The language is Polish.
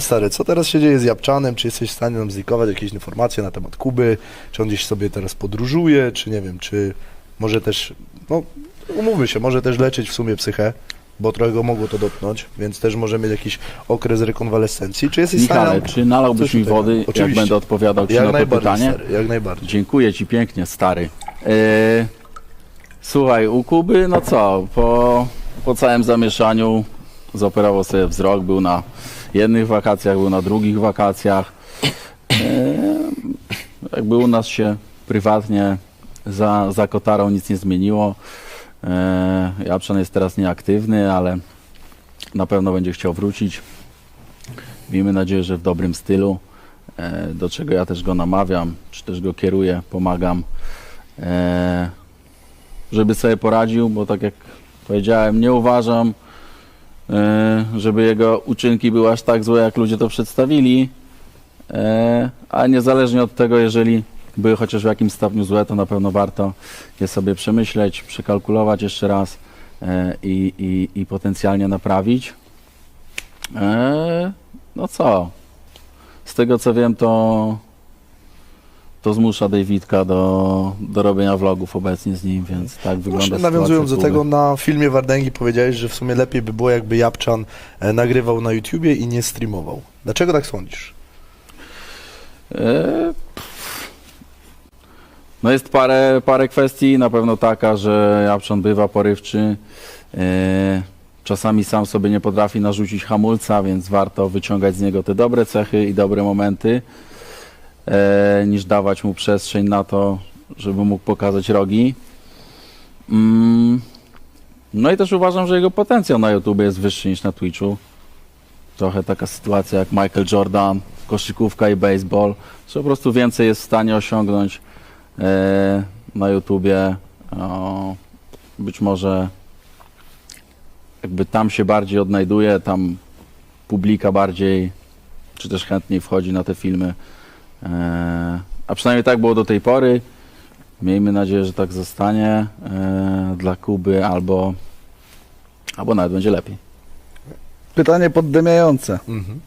Stary, co teraz się dzieje z Japczanem? Czy jesteś w stanie nam zlikować jakieś informacje na temat Kuby? Czy on gdzieś sobie teraz podróżuje? Czy nie wiem, czy może też, no umówmy się, może też leczyć w sumie psychę, bo trochę go mogło to dotknąć, więc też może mieć jakiś okres rekonwalescencji. Czy jesteś Michale, nam... czy nalałbyś mi wody, jak Oczywiście. będę odpowiadał Ci Jak na to pytanie? stary, jak najbardziej. Dziękuję Ci pięknie, stary. E, słuchaj, u Kuby, no co, po, po całym zamieszaniu zoperował sobie wzrok, był na jednych wakacjach, był na drugich wakacjach. Jakby u nas się prywatnie za, za kotarą nic nie zmieniło. E, Japczan jest teraz nieaktywny, ale na pewno będzie chciał wrócić. Miejmy nadzieję, że w dobrym stylu e, do czego ja też go namawiam, czy też go kieruję, pomagam, e, żeby sobie poradził, bo tak jak powiedziałem, nie uważam, żeby jego uczynki były aż tak złe, jak ludzie to przedstawili, e, a niezależnie od tego, jeżeli były chociaż w jakimś stopniu złe, to na pewno warto je sobie przemyśleć, przekalkulować jeszcze raz e, i, i, i potencjalnie naprawić. E, no co? Z tego co wiem, to, to zmusza Davidka do, do robienia vlogów obecnie z nim, więc tak wygląda Właśnie nawiązując do Kuby. tego, na filmie Wardęgi powiedziałeś, że w sumie lepiej by było, jakby Japczan e, nagrywał na YouTubie i nie streamował. Dlaczego tak sądzisz? E, No jest parę, parę kwestii, na pewno taka, że Japczan bywa porywczy, e, czasami sam sobie nie potrafi narzucić hamulca, więc warto wyciągać z niego te dobre cechy i dobre momenty, e, niż dawać mu przestrzeń na to, żeby mógł pokazać rogi. Mm, No i też uważam, że jego potencjał na YouTube jest wyższy niż na Twitchu. Trochę taka sytuacja jak Michael Jordan, koszykówka i baseball, że po prostu więcej jest w stanie osiągnąć e, na YouTubie. Być może jakby tam się bardziej odnajduje, tam publika bardziej, czy też chętniej wchodzi na te filmy. E, a przynajmniej tak było do tej pory. Miejmy nadzieję, że tak zostanie e, dla Kuby, albo, albo nawet będzie lepiej. Pytanie poddymiające. Mhm.